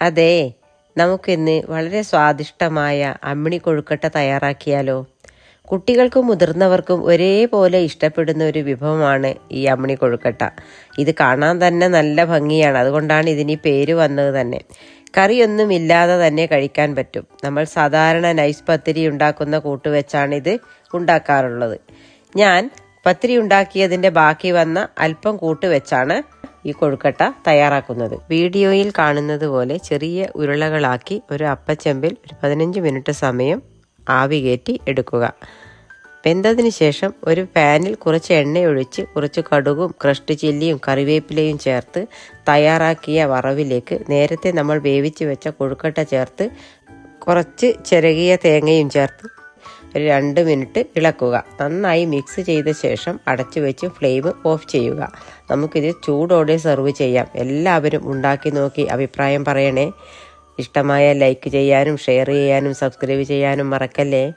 അതെ നമുക്കിന്ന് വളരെ സ്വാദിഷ്ടമായ അമ്മിണി കൊഴുക്കട്ട തയ്യാറാക്കിയാലോ? കുട്ടികൾക്കും മുതിർന്നവർക്കും ഒരേപോലെ ഇഷ്ടപ്പെടുന്ന ഒരു വിഭവമാണ് ഈ അമ്മിണി കൊഴുക്കട്ട. ഇത് കാണാൻ തന്നെ നല്ല ഭംഗിയാണ്. അതുകൊണ്ടാണ് ഇതിന് പേര് വന്നത് തന്നെ. കറിയൊന്നും ഇല്ലാതെ തന്നെ കഴിക്കാൻ പറ്റും. നമ്മൾ സാധാരണ നൈസ് പത്തിരി ഉണ്ടാക്കുന്ന കൂട്ടുവെച്ചാണ് ഇത് ഉണ്ടാക്കാറുള്ളത്. ഞാൻ പത്തിരി ഉണ്ടാക്കിയതിന്റെ ബാക്കി വന്ന അല്പം കൂട്ടുവെച്ചാണ് ഈ കൊഴുക്കട്ട തയ്യാറാക്കുന്നത്. വീഡിയോയിൽ കാണുന്നത് പോലെ ചെറിയ ഉരുളകളാക്കി ഒരു അപ്പച്ചെമ്പിൽ ഒരു പതിനഞ്ച് മിനിറ്റ് സമയം ആവി കയറ്റി എടുക്കുക. വെന്തതിന് ശേഷം ഒരു പാനിൽ കുറച്ച് എണ്ണയൊഴിച്ച് കുറച്ച് കടുകും ക്രഷ്ഡ് ചില്ലിയും കറിവേപ്പിലയും ചേർത്ത് തയ്യാറാക്കിയ വറവിലേക്ക് നേരത്തെ നമ്മൾ വേവിച്ച് വെച്ച കൊഴുക്കട്ട ചേർത്ത് കുറച്ച് ചിരകിയ തേങ്ങയും ചേർത്ത് ഒരു രണ്ട് മിനിറ്റ് ഇളക്കുക. നന്നായി മിക്സ് ചെയ്ത ശേഷം അടച്ചു വെച്ച് ഫ്ലെയിം ഓഫ് ചെയ്യുക. നമുക്കിത് ചൂടോടെ സെർവ് ചെയ്യാം. എല്ലാവരും ഉണ്ടാക്കി നോക്കി അഭിപ്രായം പറയണേ. ഇഷ്ടമായ ലൈക്ക് ചെയ്യാനും ഷെയർ ചെയ്യാനും സബ്സ്ക്രൈബ് ചെയ്യാനും മറക്കല്ലേ?